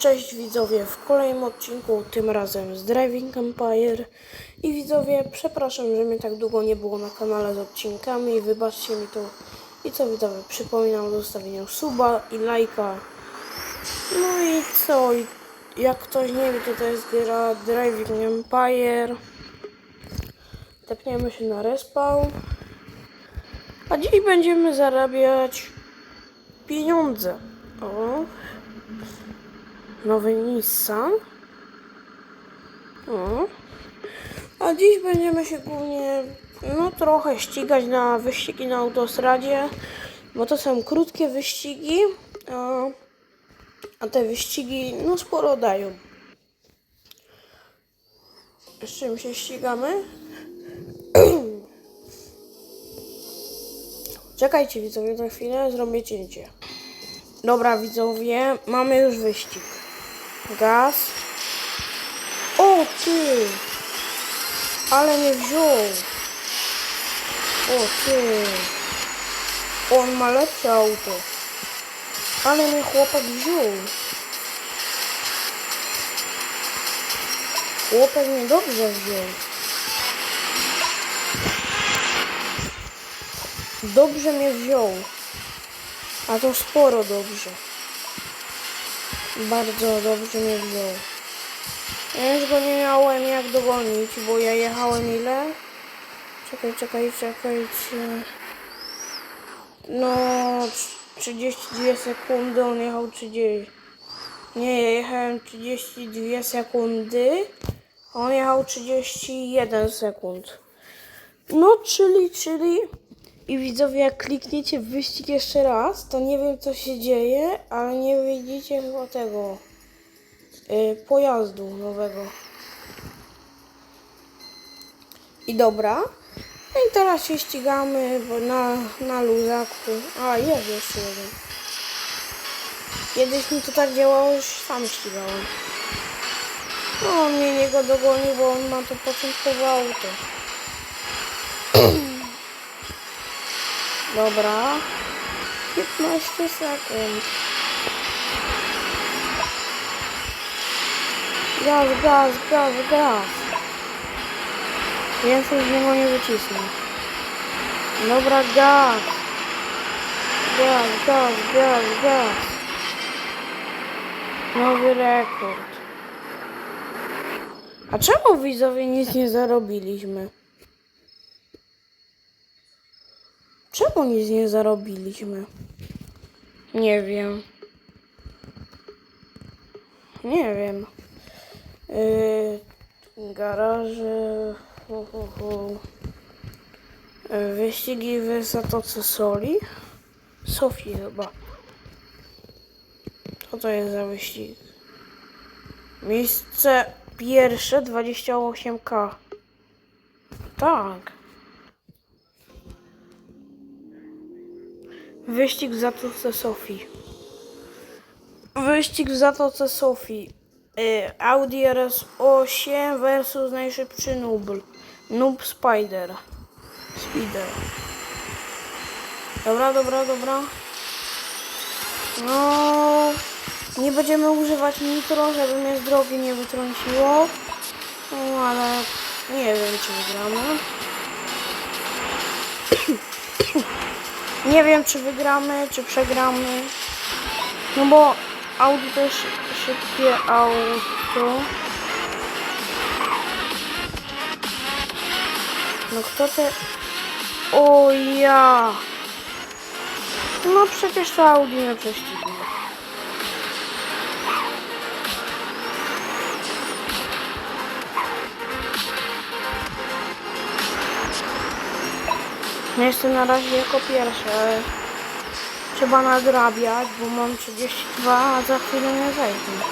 Cześć widzowie, w kolejnym odcinku, tym razem z Driving Empire. I widzowie, przepraszam, że mnie tak długo nie było na kanale z odcinkami, wybaczcie mi to. I co widzowie, przypominam o zostawieniu suba i lajka. No i co, jak ktoś nie wie, to to jest gra Driving Empire. Tepniemy się na respawn. A dziś będziemy zarabiać pieniądze. O, nowy Nissan. O. A dziś będziemy się głównie, no trochę ścigać na wyścigi na autostradzie, bo to są krótkie wyścigi, a, a te wyścigi, no sporo dają. Z czym się ścigamy? Czekajcie widzowie, na chwilę zrobię cięcie. Dobra widzowie, mamy już wyścig. Gaz. O ty! Ale mnie wziął. O ty! On ma lepsze auto. Ale mnie chłopak wziął. Chłopak mnie dobrze wziął. Dobrze mnie wziął. A to sporo dobrze. Bardzo dobrze mnie wziął. Ja już go nie miałem jak dogonić, bo ja jechałem ile? Czekaj, czekaj, czekajcie. No, trz- 32 sekundy, on jechał 30. Nie, ja jechałem 32 sekundy, a on jechał 31 sekund. No, czyli, czyli... I widzowie, jak klikniecie w wyścig jeszcze raz, to nie wiem co się dzieje, ale nie widzicie chyba tego y, pojazdu nowego. I dobra. No i teraz się ścigamy bo na, na luzaku. A, jest jeszcze jeden. Kiedyś mi to tak działało, się sam ścigałem. No, mnie nie go dogoni, bo on ma to początkowe auto. Dobra. 15 sekund. Gaz, gaz, gaz, gaz. Więcej nie wycisnę. Dobra, gaz. Gaz, gaz, gaz, gaz. Nowy rekord. A czemu widzowie nic nie zarobiliśmy? Czemu nic nie zarobiliśmy? Nie wiem. Nie wiem. Yy, garaże. Hu, hu, hu. Yy, Wyścigi w Zatoce Soli. Sofii chyba. Co to jest za wyścig? Miejsce pierwsze 28k. Tak. Wyścig w Zatoce Sofii. Wyścig w Zatoce Sofii. Y, Audi RS8 versus najszybszy Nubl. Noob Spider. Spider. Dobra, dobra, dobra. No, nie będziemy używać nitro, żeby mnie z drogi nie wytrąciło. No, ale nie wiem, czy wygramy. Nie wiem, czy wygramy, czy przegramy. No bo Audi jest szybkie auto. No kto te... O ja! No przecież to Audi nie prześcignie. Ja jestem na razie jako pierwszy, trzeba nadrabiać, bo mam 32, a za chwilę nie zejdę.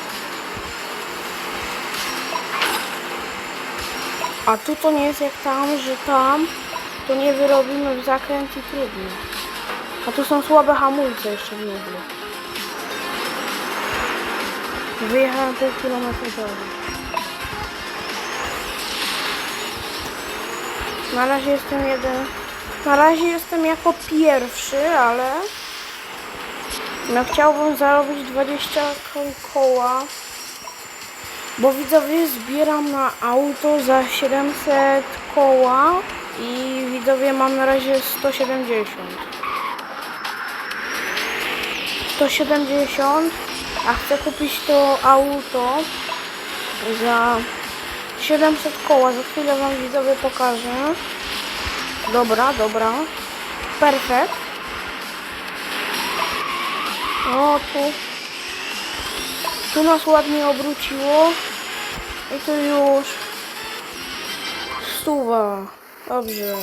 A tu to nie jest jak tam, że tam to nie wyrobimy w zakręt i trudno. A tu są słabe hamulce jeszcze w nublu. Wyjechałem pół kilometra dalej. Na razie jestem jeden. Na razie jestem jako pierwszy, ale No chciałbym zarobić 20 ko- koła. Bo widzowie zbieram na auto za 700 koła i widzowie mam na razie 170. 170, a chcę kupić to auto za 700 koła. Za chwilę wam widzowie pokażę. Dobra, dobra. Perfekt. O, tu. Tu nas ładnie obróciło. I tu już. Stuwa. Dobrze.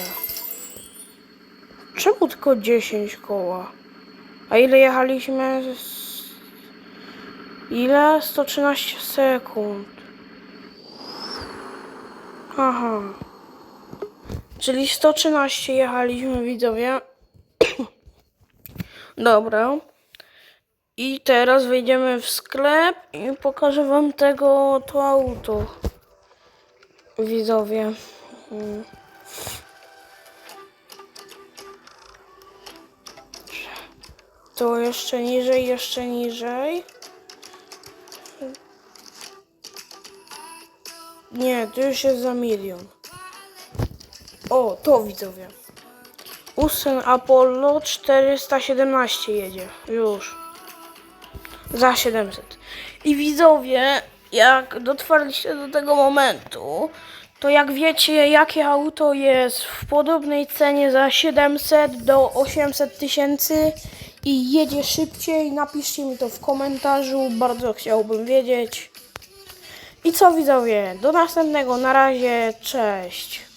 Czemu tylko 10 koła? A ile jechaliśmy? Ile? 113 sekund. Aha. Czyli 113 jechaliśmy widzowie. Dobra. I teraz wejdziemy w sklep i pokażę wam tego to auto. Widzowie. Mm. To jeszcze niżej, jeszcze niżej. Nie, to już jest za milion. O, to widzowie. Usen Apollo 417 jedzie. Już. Za 700. I widzowie, jak dotrwaliście do tego momentu, to jak wiecie, jakie auto jest w podobnej cenie za 700 do 800 tysięcy i jedzie szybciej, napiszcie mi to w komentarzu, bardzo chciałbym wiedzieć. I co widzowie, do następnego, na razie, cześć.